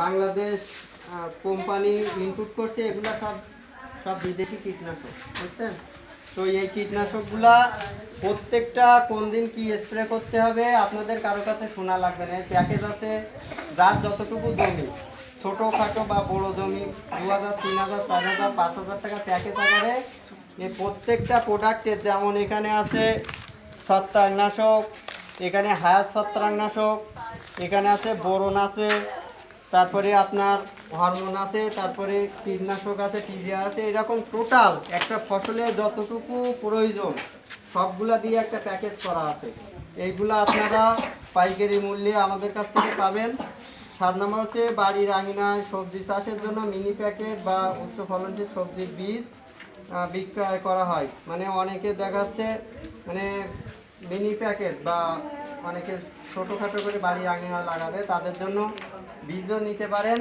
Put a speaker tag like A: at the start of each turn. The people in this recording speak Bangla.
A: বাংলাদেশ কোম্পানি ইনপুট করছে এগুলা সব সব বিদেশি কীটনাশক, বুঝছেন? তো এই কীটনাশকগুলা প্রত্যেকটা কোন দিন কি স্প্রে করতে হবে, আপনাদের কারও কাছে শোনা লাগবে না। প্যাকেজ আছে, যার যতটুকু জমি ছোট খাটো বা বড় জমি দু হাজার তিন হাজার চার হাজার পাঁচ হাজার টাকা প্যাকেজ আকারে এই প্রত্যেকটা প্রোডাক্টের যেমন এখানে আছে ছত্রাকনাশক, এখানে হায়াত ছত্রাকনাশক, এখানে আছে বোরন আছে তারপরে আপনার হরমোন আছে, তারপরে কীটনাশক আছে টিজিয়া আছে, এরকম টোটাল একটা ফসলে যতটুকু প্রয়োজন, সবগুলা দিয়ে একটা প্যাকেজ করা আছে। এইগুলো আপনারা পাইকারি মূল্যে আমাদের কাছ থেকে পাবেন। সাত নম্বর হচ্ছে বাড়ির আঙিনায় সবজি চাষের জন্য মিনি প্যাকেট বা উচ্চ ফলনশীল সবজির বীজ বিক্রয় করা হয়। মানে অনেকে দেখাচ্ছে মানে মিনি প্যাকেট বা অনেকে ছোটোখাটো করে বাড়ির আঙিনা লাগাবে তাদের জন্য বীজও নিতে পারেন।